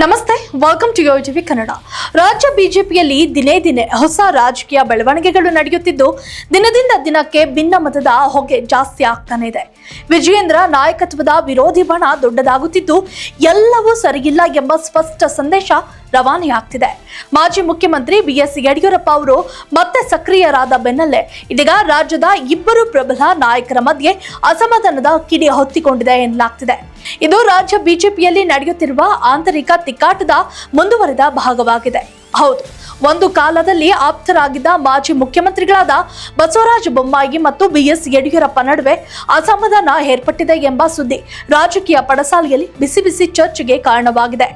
ನಮಸ್ತೆ welcome to your TV Kannada ರಾಜ್ಯ ಬಿಜೆಪಿಯಲ್ಲಿ ದಿನೇ ದಿನೇ ಹೊಸ ರಾಜಕೀಯ ಬೆಳವಣಿಗೆಗಳು ನಡೆಯುತ್ತಿದ್ದು, ದಿನದಿಂದ ದಿನಕ್ಕೆ ಭಿನ್ನ ಮತದ ಹೊಗೆ ಜಾಸ್ತಿ ಆಗ್ತಾನೆ ಇದೆ. ವಿಜಯೇಂದ್ರ ನಾಯಕತ್ವದ ವಿರೋಧಿ ಬಣ ದೊಡ್ಡದಾಗುತ್ತಿದ್ದು, ಎಲ್ಲವೂ ಸರಿಯಿಲ್ಲ ಎಂಬ ಸ್ಪಷ್ಟ ಸಂದೇಶ ರವಾನೆಯಾಗ್ತಿದೆ. ಮಾಜಿ ಮುಖ್ಯಮಂತ್ರಿ ಬಿಎಸ್ ಯಡಿಯೂರಪ್ಪ ಅವರು ಮತ್ತೆ ಸಕ್ರಿಯರಾದ ಬೆನ್ನಲ್ಲೇ ಇದೀಗ ರಾಜ್ಯದ ಇಬ್ಬರು ಪ್ರಬಲ ನಾಯಕರ ಮಧ್ಯೆ ಅಸಮಾಧಾನದ ಕಿಡಿ ಹೊತ್ತಿಕೊಂಡಿದೆ ಎನ್ನಲಾಗ್ತಿದೆ. ಇದು ರಾಜ್ಯ ಬಿಜೆಪಿಯಲ್ಲಿ ನಡೆಯುತ್ತಿರುವ ಆಂತರಿಕ ತಿಕ್ಕಾಟದ ಮುಂದುವರೆದ ಭಾಗವಾಗಿದೆ. ಹೌದು. ಒಂದು ಕಾಲದಲ್ಲಿ ಆಪ್ತರಾಗಿದ್ದ ಮಾಜಿ ಮುಖ್ಯಮಂತ್ರಿಗಳಾದ ಬಸವರಾಜ ಬೊಮ್ಮಾಯಿ ಮತ್ತು ಬಿಎಸ್ ಯಡಿಯೂರಪ್ಪ ನಡುವೆ ಅಸಮಾಧಾನ ಏರ್ಪಟ್ಟಿದೆ ಎಂಬ ಸುದ್ದಿ ರಾಜಕೀಯ ಪಡಸಾಲೆಯಲ್ಲಿ ಬಿಸಿ ಬಿಸಿ ಚರ್ಚೆಗೆ ಕಾರಣವಾಗಿದೆ.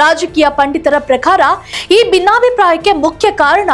ರಾಜಕೀಯ ಪಂಡಿತರ ಪ್ರಕಾರ ಈ ಭಿನ್ನಾಭಿಪ್ರಾಯಕ್ಕೆ ಮುಖ್ಯ ಕಾರಣ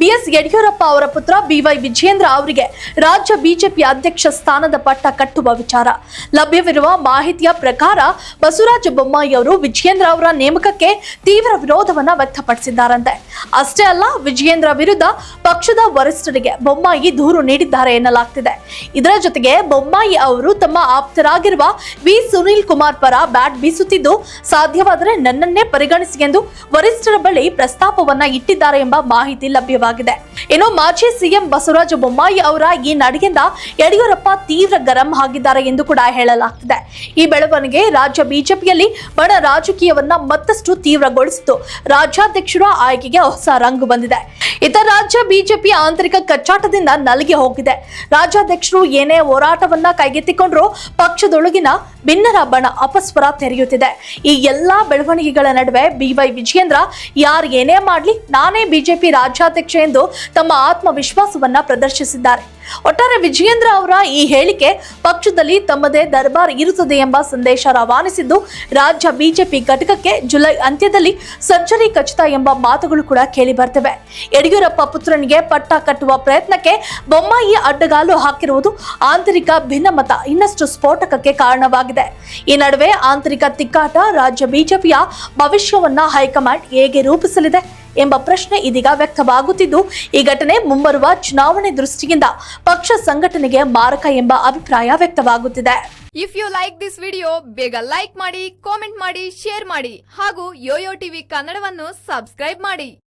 ಬಿಎಸ್ ಯಡಿಯೂರಪ್ಪ ಅವರ ಪುತ್ರ ಬಿವೈ ವಿಜೇಂದ್ರ ಅವರಿಗೆ ರಾಜ್ಯ ಬಿಜೆಪಿ ಅಧ್ಯಕ್ಷ ಸ್ಥಾನದ ಪಟ್ಟ ಕಟ್ಟುವ ವಿಚಾರ. ಲಭ್ಯವಿರುವ ಮಾಹಿತಿಯ ಪ್ರಕಾರ ಬಸವರಾಜ ಬೊಮ್ಮಾಯಿ ಅವರು ವಿಜೇಂದ್ರ ಅವರ ನೇಮಕಕ್ಕೆ ತೀವ್ರ ವಿರೋಧವನ್ನು ವ್ಯಕ್ತಪಡಿಸಿದ್ದಾರಂತೆ. ಅಷ್ಟೇ ಅಲ್ಲ, ವಿಜಯೇಂದ್ರ ವಿರುದ್ಧ ಪಕ್ಷದ ವರಿಷ್ಠರಿಗೆ ಬೊಮ್ಮಾಯಿ ದೂರು ನೀಡಿದ್ದಾರೆ ಎನ್ನಲಾಗ್ತಿದೆ. ಇದರ ಜೊತೆಗೆ ಬೊಮ್ಮಾಯಿ ಅವರು ತಮ್ಮ ಆಪ್ತರಾಗಿರುವ ವಿ. ಸುನೀಲ್ ಕುಮಾರ್ ಪರ ಬ್ಯಾಟ್ ಬೀಸುತ್ತಿದ್ದು, ಸಾಧ್ಯವಾದರೆ ನನ್ನನ್ನೇ ಪರಿಗಣಿಸಿ ಎಂದು ವರಿಷ್ಠರ ಬಳಿ ಪ್ರಸ್ತಾಪವನ್ನ ಇಟ್ಟಿದ್ದಾರೆ ಎಂಬ ಮಾಹಿತಿ ಲಭ್ಯವಾಗಿದೆ. ಇನ್ನು ಮಾಜಿ ಸಿಎಂ ಬಸವರಾಜ ಬೊಮ್ಮಾಯಿ ಅವರ ಈ ನಡೆಯಿಂದ ಯಡಿಯೂರಪ್ಪ ತೀವ್ರ ಗರಂ ಆಗಿದ್ದಾರೆ ಎಂದು ಕೂಡ ಹೇಳಲಾಗ್ತಿದೆ. ಈ ಬೆಳವಣಿಗೆ ರಾಜ್ಯ ಬಿಜೆಪಿಯಲ್ಲಿ ಬಡ ರಾಜಕೀಯವನ್ನ ಮತ್ತಷ್ಟು ತೀವ್ರಗೊಳಿಸಿತು ರಾಜ್ಯಾಧ್ಯಕ್ಷರ ಆಯ್ಕೆಗೆ ಹೊಸ ರಂಗು ಬಂದಿದೆ. ಇತರ ರಾಜ್ಯ ಬಿಜೆಪಿ ಆಂತರಿಕ ಕಚ್ಚಾಟದಿಂದ ನಲಗಿ ಹೋಗಿದೆ. ರಾಜ್ಯಾಧ್ಯಕ್ಷರು ಏನೇ ಹೋರಾಟವನ್ನ ಕೈಗೆತ್ತಿಕೊಂಡ್ರು ಪಕ್ಷದೊಳಗಿನ ಭಿನ್ನರ ಬಣ ಅಪಸ್ವರ ತೆರೆಯುತ್ತಿದೆ. ಈ ಎಲ್ಲಾ ಬೆಳವಣಿಗೆಗಳ ನಡುವೆ ಬಿವೈ ವಿಜಯೇಂದ್ರ, ಯಾರು ಏನೇ ಮಾಡಲಿ ನಾನೇ ಬಿಜೆಪಿ ರಾಜ್ಯಾಧ್ಯಕ್ಷ ಎಂದು ತಮ್ಮ ಆತ್ಮವಿಶ್ವಾಸವನ್ನ ಪ್ರದರ್ಶಿಸಿದ್ದಾರೆ. ಒಟ್ಟಾರೆ ವಿಜಯೇಂದ್ರ ಅವರ ಈ ಹೇಳಿಕೆ ಪಕ್ಷದಲ್ಲಿ ತಮ್ಮದೇ ದರ್ಬಾರ್ ಇರುತ್ತದೆ ಎಂಬ ಸಂದೇಶ ರವಾನಿಸಿದ್ದು, ರಾಜ್ಯ ಬಿಜೆಪಿ ಘಟಕಕ್ಕೆ ಜುಲೈ ಅಂತ್ಯದಲ್ಲಿ ಸರ್ಜರಿ ಖಚಿತ ಎಂಬ ಮಾತುಗಳು ಕೂಡ ಕೇಳಿ ಬರ್ತವೆ. ಯಡಿಯೂರಪ್ಪ ಪುತ್ರನಿಗೆ ಪಟ್ಟ ಕಟ್ಟುವ ಪ್ರಯತ್ನಕ್ಕೆ ಬೊಮ್ಮಾಯಿ ಅಡ್ಡಗಾಲು ಹಾಕಿರುವುದು ಆಂತರಿಕ ಭಿನ್ನಮತ. ಇನ್ನಷ್ಟು ಸ್ಫೋಟಕಕ್ಕೆ ಕಾರಣವಾಗಿದೆ. ಈ ನಡುವೆ ಆಂತರಿಕ ತಿಕ್ಕಾಟ ರಾಜ್ಯ ಬಿಜೆಪಿಯ ಭವಿಷ್ಯವನ್ನ ಹೈಕಮಾಂಡ್ ಹೇಗೆ ರೂಪಿಸಲಿದೆ ಎಂಬ ಪ್ರಶ್ನೆ ಇದೀಗ ವ್ಯಕ್ತವಾಗುತ್ತಿದ್ದು, ಈ ಘಟನೆ ಮುಂಬರುವ ಚುನಾವಣೆ ದೃಷ್ಟಿಯಿಂದ ಪಕ್ಷ ಸಂಘಟನೆಗೆ ಮಾರಕ ಎಂಬ ಅಭಿಪ್ರಾಯ ವ್ಯಕ್ತವಾಗುತ್ತಿದೆ. If you like this video ಬೇಗ ಲೈಕ್ ಮಾಡಿ ಕಾಮೆಂಟ್ ಮಾಡಿ ಶೇರ್ ಮಾಡಿ ಹಾಗೂ ಯೋಯೋ ಟಿವಿ ಕನ್ನಡವನ್ನು ಸಬ್ಸ್ಕ್ರೈಬ್ ಮಾಡಿ.